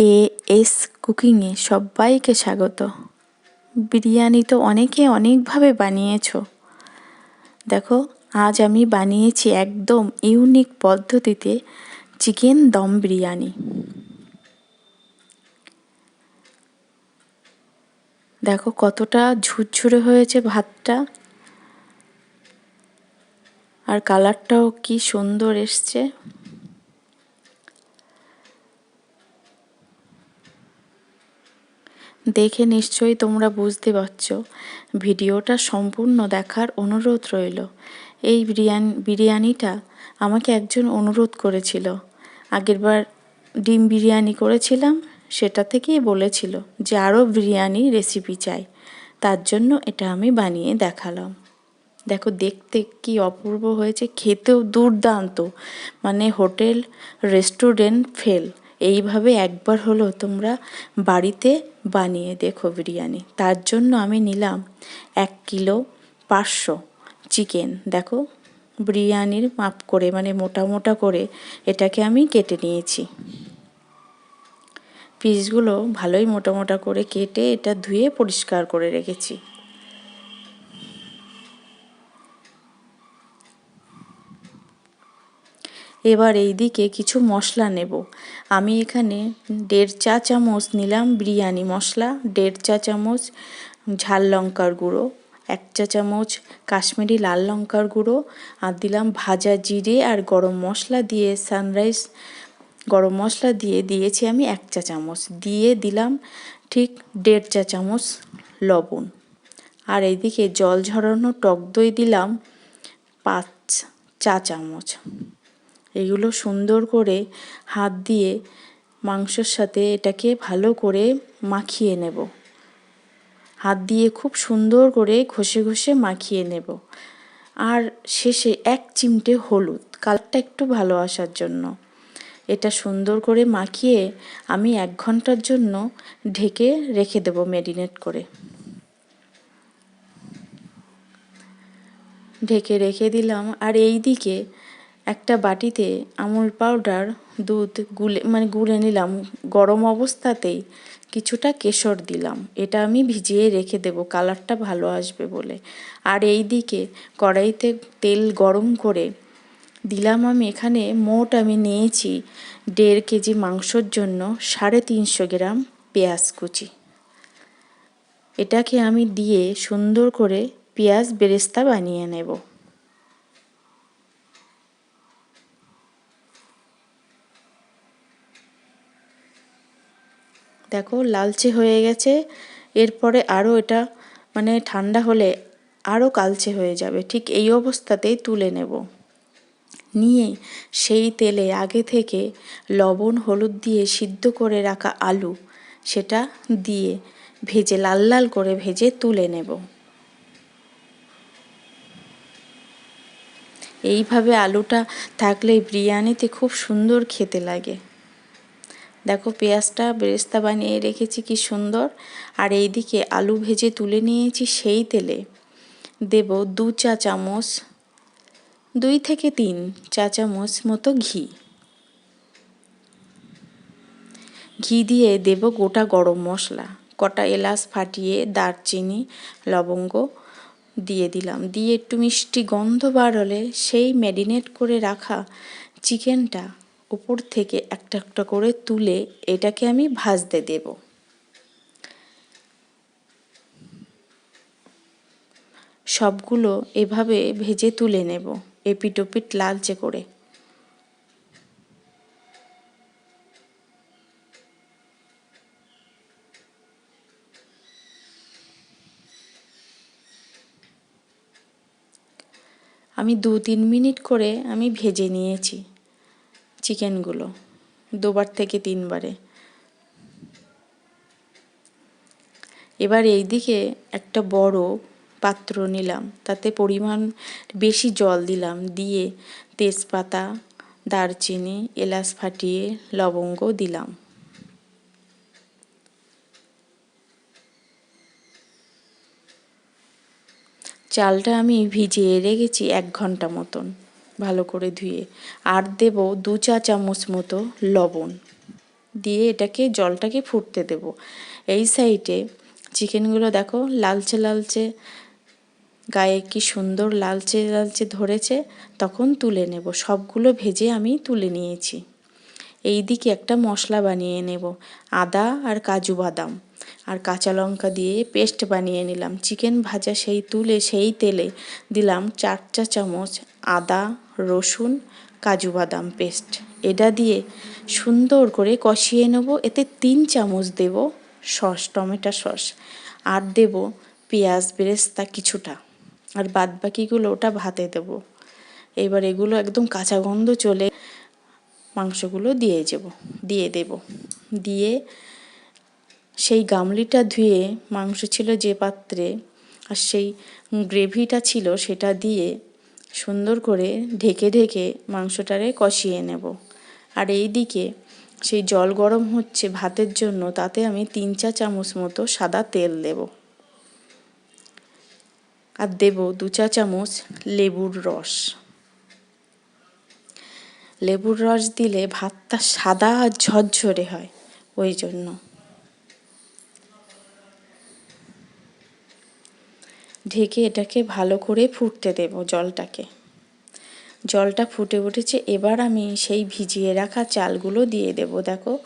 A S কুকিংয়ে সবাইকে স্বাগত। বিরিয়ানি তো অনেকে অনেকভাবে বানিয়েছো। দেখো, আজ আমি বানিয়েছি একদম ইউনিক পদ্ধতিতে চিকেন দম বিরিয়ানি। দেখো, কতটা ঝুরঝুরে হয়েছে ভাতটা। আর কালারটাও কি সুন্দর এসছে। দেখে নিশ্চয়ই তোমরা বুঝতে পারছ। ভিডিওটা সম্পূর্ণ দেখার অনুরোধ রইল। এই বিরিয়ানি, বিরিয়ানিটা আমাকে একজন অনুরোধ করেছিল। আগেরবার ডিম বিরিয়ানি করেছিলাম, সেটা থেকেই বলেছিল যে আরও বিরিয়ানি রেসিপি চাই। তার জন্য এটা আমি বানিয়ে দেখালাম। দেখো, দেখতে কি অপূর্ব হয়েছে, খেতেও দুর্দান্ত। মানে হোটেল, রেস্টুরেন্ট ফেল। এইভাবে একবার হলো তোমরা বাড়িতে বানিয়ে, দেখো বিরিয়ানি। তার জন্য আমি নিলাম এক কিলো পাঁচশো চিকেন। দেখো, বিরিয়ানির মাপ করে মানে মোটা মোটা করে এটাকে আমি কেটে নিয়েছি। পিসগুলো ভালোই মোটা মোটা করে কেটে এটা ধুয়ে পরিষ্কার করে রেখেছি। এবার এই দিকে কিছু মশলা নেব। আমি এখানে দেড় চা চামচ নিলাম বিরিয়ানি মশলা, দেড় চা চামচ ঝাল লঙ্কার গুঁড়ো, এক চা চামচ কাশ্মীরি লাল লঙ্কার গুঁড়ো, আর দিলাম ভাজা জিরে আর গরম মশলা দিয়ে সানরাইজ, গরম মশলা দিয়ে দিয়েছি আমি এক চা চামচ। দিয়ে দিলাম ঠিক দেড় চা চামচ লবণ। আর এইদিকে জল ঝরানো টক দই দিলাম পাঁচ চা চামচ। এগুলো সুন্দর করে হাত দিয়ে মাংসর সাথে এটাকে ভালো করে মাখিয়ে নেব। হাত দিয়ে খুব সুন্দর করে ঘষে ঘষে মাখিয়ে নেব। আর শেষে এক চিমটে হলুদ, কালারটা একটু ভালো আসার জন্য। এটা সুন্দর করে মাখিয়ে আমি এক ঘণ্টার জন্য ঢেকে রেখে দেব ম্যারিনেট করে। ঢেকে রেখে দিলাম। আর এই দিকে একটা বাটিতে আমুল পাউডার দুধ গুলে মানে গুলে নিলাম। গরম অবস্থাতেই কিছুটা কেশর দিলাম। এটা আমি ভিজিয়ে রেখে দেব, কালারটা ভালো আসবে বলে। আর এই দিকে কড়াইতে তেল গরম করে দিলাম আমি এখানে মোট আমি নিয়েছি দেড় কেজি মাংসর জন্য সাড়ে তিনশো গ্রাম পেঁয়াজ কুচি। এটাকে আমি দিয়ে সুন্দর করে পেঁয়াজ বেরেস্তা বানিয়ে নেব। দেখো লালচে হয়ে গেছে। এরপরে আরও এটা মানে ঠান্ডা হলে আরও কালচে হয়ে যাবে। ঠিক এই অবস্থাতেই তুলে নেব। নিয়ে সেই তেলে আগে থেকে লবণ, হলুদ দিয়ে সিদ্ধ করে রাখা আলু, সেটা দিয়ে ভেজে, লাল লাল করে ভেজে তুলে নেব। এইভাবে আলুটা থাকলে বিরিয়ানিতে খুব সুন্দর খেতে লাগে। দেখো পেঁয়াজটা বেরেস্তা বানিয়ে রেখেছি, কি সুন্দর। আর এই দিকে আলু ভেজে তুলে নিয়েছি সেই তেলে। দেব দু চা চামচ, দুই থেকে তিন চা চামচ মতো ঘি। ঘি দিয়ে দেব গোটা গরম মশলা। কটা এলাচ ফাটিয়ে দারচিনি, লবঙ্গ দিয়ে দিলাম। দিয়ে একটু মিষ্টি গন্ধ বার হলে সেই ম্যারিনেট করে রাখা চিকেনটা উপর থেকে একটা একটা করে তুলে এটাকে আমি ভাজতে দেব। সবগুলো এভাবে ভেজে তুলে নেব এপিট ওপিট লালচে করে। আমি দু তিন মিনিট করে আমি ভেজে নিয়েছি। চিকেনগুলো, দুবার থেকে তিনবারে। এবার এই দিকে একটা বড় পাত্র নিলাম, তাতে পরিমাণ বেশি জল দিলাম, দিয়ে তেজপাতা, দারচিনি, এলাচ ফাটিয়ে লবঙ্গ দিলাম। চালটা আমি ভিজিয়ে রেখেছি এক ঘণ্টা মতন। ভালো করে ধুয়ে। আর দেব দু চা চামচ মতো লবণ। দিয়ে এটাকে, জলটাকে ফুটতে দেব। এই সাইডে চিকেনগুলো দেখো লালচে লালচে, গায়ে কি সুন্দর লালচে লালচে ধরেছে, তখন তুলে নেব। সবগুলো ভেজে আমি তুলে নিয়েছি। এই দিকে একটা মশলা বানিয়ে নেব, আদা আর কাজু বাদাম। আর কাঁচা লঙ্কা দিয়ে পেস্ট বানিয়ে নিলাম। চিকেন ভাজা সেই তুলে সেই তেলে দিলাম চার চা চামচ আদা, রসুন, কাজু বাদাম পেস্ট। এটা দিয়ে সুন্দর করে কষিয়ে নেব। এতে তিন চামচ দেব সস, টমেটো সস। আর দেব পেঁয়াজ বেরেস্তা কিছুটা। আর বাদ বাকিগুলো ওটা ভাতে দেব। এবার এগুলো একদম কাঁচা গন্ধ চলে মাংসগুলো দিয়ে যাব দিয়ে দেব। দিয়ে সেই গামলিটা ধুয়ে মাংস ছিল যে পাত্রে আর সেই গ্রেভিটা ছিল সেটা দিয়ে সুন্দর করে ঢেকে ঢেকে মাংসটারে কষিয়ে নেব। আর এই দিকে সেই জল গরম হচ্ছে ভাতের জন্য, তাতে আমি তিন চা চামচ মতো সাদা তেল দেব। আর দেব দু চা চামচ লেবুর রস। লেবুর রস দিলে ভাতটা সাদা আর ঝরঝরে হয়, ওই জন্য। ঢেকে এটাকে ভালো করে ফুটতে দেব জলটাকে। জলটা ফুটে উঠেছে, এবার আমি সেই ভিজিয়ে রাখা চালগুলো দিয়ে দেব। দেখো,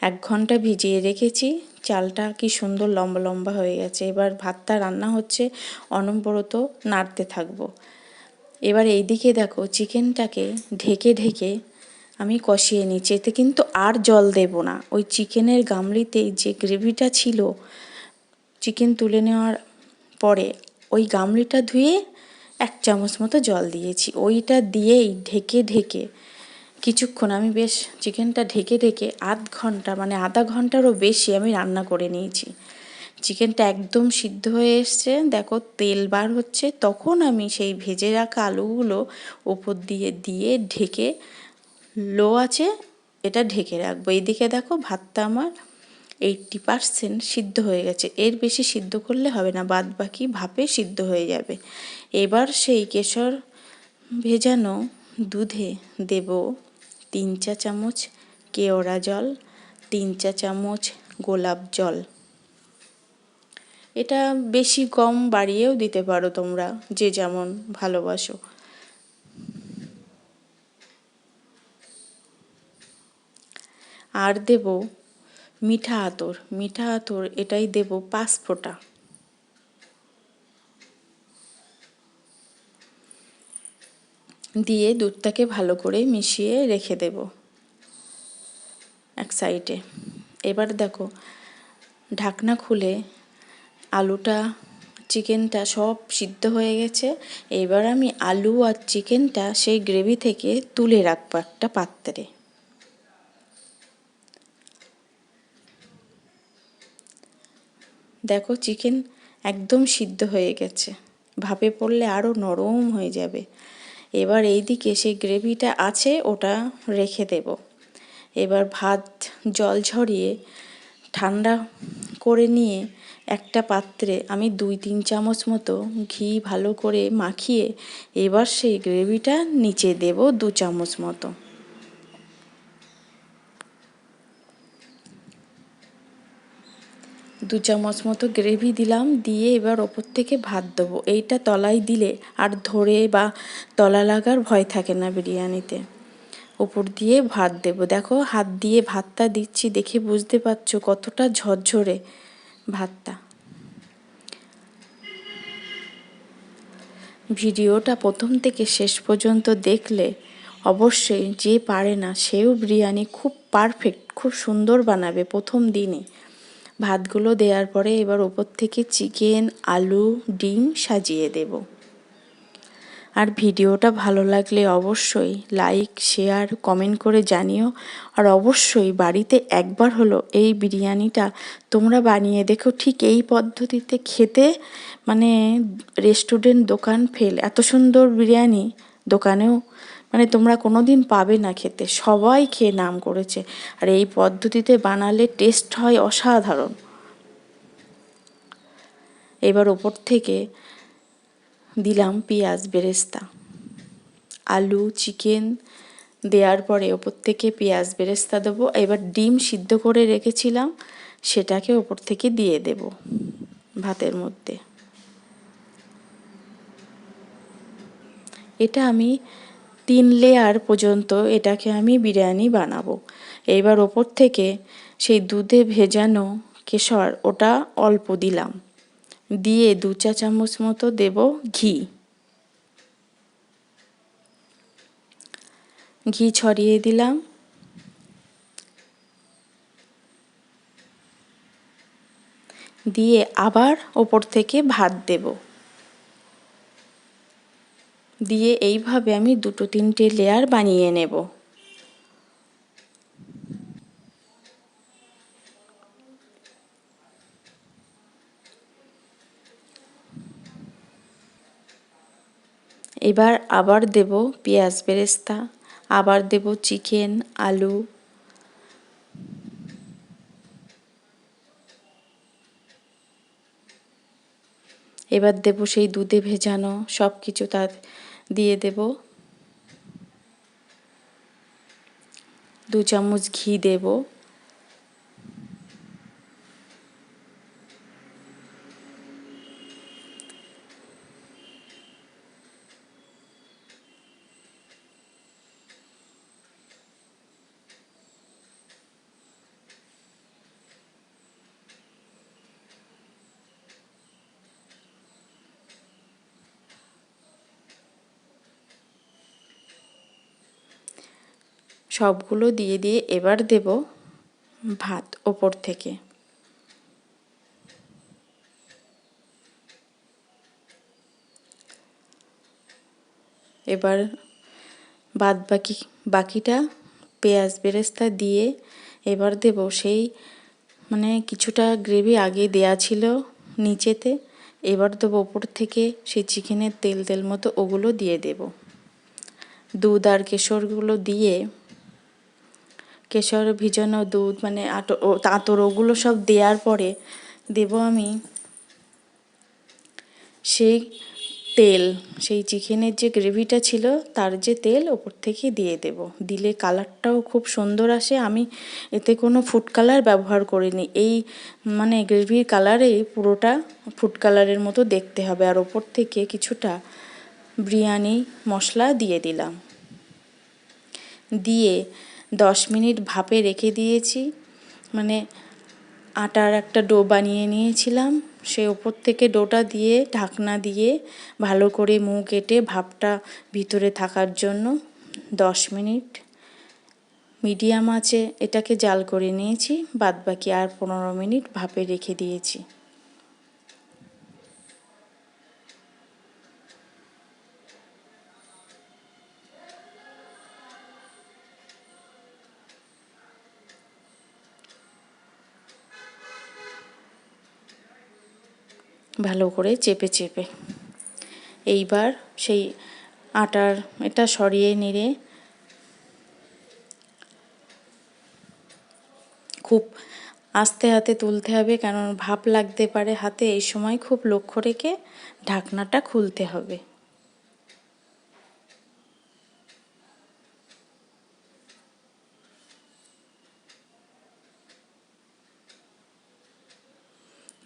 এক ঘণ্টা ভিজিয়ে রেখেছি, চালটা কি সুন্দর লম্বা লম্বা হয়ে গেছে। এবার ভাতটা রান্না হচ্ছে, অনবরত নাড়তে থাকব। এবার এইদিকে দেখো, চিকেনটাকে ঢেকে ঢেকে আমি কষিয়ে নিচ্ছি। এতে কিন্তু আর জল দেব না। ওই চিকেনের গামলিতেই যে গ্রেভিটা ছিল, চিকেন তুলে নেওয়ার পরে ওই গামলিটা ধুয়ে এক চামচ মতো জল দিয়েছি। ওইটা দিয়েই ঢেকে ঢেকে কিছুক্ষণ আমি বেশ চিকেনটা ঢেকে ঢেকে আধ ঘণ্টা মানে আধা ঘন্টারও বেশি আমি রান্না করে নিয়েছি। চিকেনটা একদম সিদ্ধ হয়ে এসছে। দেখো তেল বার হচ্ছে। তখন আমি সেই ভেজে রাখা আলুগুলো ওপর দিয়ে দিয়ে ঢেকে, লো আছে, এটা ঢেকে রাখব। এইদিকে দেখো ভাতটা আমার এইটটি পারসেন্ট সিদ্ধ হয়ে গেছে। এর বেশি সিদ্ধ করলে হবে না বাদ বাকি ভাপে সিদ্ধ হয়ে যাবে। এবার সেই কেশর ভেজানো দুধে দেব তিন চা চামচ কেওড়া জল, তিন চা চামচ গোলাপ জল। এটা বেশি কম বাড়িয়েও দিতে পারো তোমরা, যে যেমন ভালোবাসো। আর দেব মিঠা আতর। মিঠা আতর, এটাই দেব পাঁচ ফোঁটা। দিয়ে দুধটাকে ভালো করে মিশিয়ে রেখে দেব এক সাইডে। এবার দেখো, ঢাকনা খুলে আলুটা, চিকেনটা সব সিদ্ধ হয়ে গেছে। এবার আমি আলু আর চিকেনটা সেই গ্রেভি থেকে তুলে রাখব একটা পাত্রে। দেখো, চিকেন একদম সিদ্ধ হয়ে গেছে। ভাপে পড়লে আরও নরম হয়ে যাবে। এবার এই দিকে সেই গ্রেভিটা আছে, ওটা রেখে দেব। এবার ভাত জল ঝরিয়ে ঠান্ডা করে নিয়ে একটা পাত্রে আমি দুই তিন চামচ মতো ঘি ভালো করে মাখিয়ে এবার সেই গ্রেভিটা নিচে দেব দু চামচ মতো। দু চামচ মতো গ্রেভি দিলাম, দিয়ে এবার ওপর থেকে ভাত দেবো। এইটা তলায় দিলে আর ধরে বা তলা লাগার ভয় থাকে না বিরিয়ানিতে। ওপর দিয়ে ভাত দেব। দেখো, হাত দিয়ে ভাতটা দিচ্ছি দেখে বুঝতে পারছ কতটা ঝরঝরে ভাতটা। ভিডিওটা প্রথম থেকে শেষ পর্যন্ত দেখলে অবশ্যই যে পারে না, সেও বিরিয়ানি খুব পারফেক্ট, খুব সুন্দর বানাবে প্রথম দিনে। ভাতগুলো দেওয়ার পরে এবার ওপর থেকে চিকেন, আলু, ডিম সাজিয়ে দেব। আর ভিডিওটা ভালো লাগলে অবশ্যই লাইক, শেয়ার, কমেন্ট করে জানিও। আর অবশ্যই বাড়িতে একবার হলো এই বিরিয়ানিটা তোমরা বানিয়ে দেখো ঠিক এই পদ্ধতিতে খেতে। মানে রেস্টুরেন্ট দোকান ফেল এত সুন্দর বিরিয়ানি দোকানেও মানে তোমরা কোনো দিন পাবে না খেতে। সবাই খেয়ে নাম করেছে। আর এই পদ্ধতিতে বানালে টেস্ট হয় অসাধারণ। এবার ওপর থেকে দিলাম পেঁয়াজ বেরেস্তা। আলু চিকেন দেওয়ার পরে ওপর থেকে পেঁয়াজ বেরেস্তা দেবো। এবার ডিম সিদ্ধ করে রেখেছিলাম, সেটাকে ওপর থেকে দিয়ে দেব ভাতের মধ্যে। এটা আমি তিন লেয়ার পর্যন্ত এটাকে আমি বিরিয়ানি বানাবো। এইবার ওপর থেকে সেই দুধে ভেজানো কেশর, ওটা অল্প দিলাম। দিয়ে দু চা চামচ মতো দেব ঘি। ঘি ছড়িয়ে দিলাম। দিয়ে আবার ওপর থেকে ভাত দেব। দিয়ে এইভাবে আমি দুটো তিনটে লেয়ার বানিয়ে নেব। এবার আবার দেব পেঁয়াজ বেরেস্তা, আবার দেব চিকেন, আলু। এবার দেব সেই দুধে ভেজানো সব কিছু তার দিয়ে দেব। দু চামচ ঘি দেব। সবগুলো দিয়ে দিয়ে এবার দেব ভাত ওপর থেকে। এবার বাদ বাকি বাকিটা পেঁয়াজ বেরেস্তা দিয়ে এবার দেব সেই মানে কিছুটা গ্রেভি আগে দেয়া ছিল নিচেতে, এবার দেবো ওপর থেকে সেই চিকেনের তেল তেল মতো ওগুলো দিয়ে দেব। দুধ আর কেশরগুলো দিয়ে কেশর, ভিজানো দুধ মানে আটো আতর ওগুলো সব দেওয়ার পরে দেব আমি সেই তেল, সেই চিকেনের যে গ্রেভিটা ছিল তার যে তেল ওপর থেকে দিয়ে দেব। দিলে কালারটাও খুব সুন্দর আসে। আমি এতে কোনো ফুড কালার ব্যবহার করিনি। এই মানে গ্রেভির কালারেই পুরোটা ফুড কালারের মতো দেখতে হবে। আর ওপর থেকে কিছুটা বিরিয়ানি মশলা দিয়ে দিলাম। দিয়ে দশ মিনিট ভাপে রেখে দিয়েছি। মানে আটার একটা ডো বানিয়ে নিয়েছিলাম। সে ওপর থেকে ডোটা দিয়ে, ঢাকনা দিয়ে ভালো করে মুখ কেটে ভাপটা ভিতরে থাকার জন্য দশ মিনিট। মিডিয়াম আছে এটাকে জাল করে নিয়েছি। বাদবাকি আর পনেরো মিনিট ভাপে রেখে দিয়েছি। ভালো করে চেপে চেপে। এইবার সেই আটার এটা সরিয়ে নিয়ে খুব আস্তে, হাতে তুলতে হবে, কারণ ভাপ লাগতে পারে হাতে। এই সময় খুব লক্ষ্য রেখে ঢাকনাটা খুলতে হবে।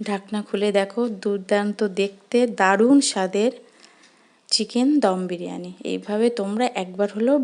ঢাকনা খুলে দেখো দুর্দান্ত দেখতে দারুণ স্বাদের চিকেন দম বিরিয়ানি। এইভাবে তোমরা একবার হলেও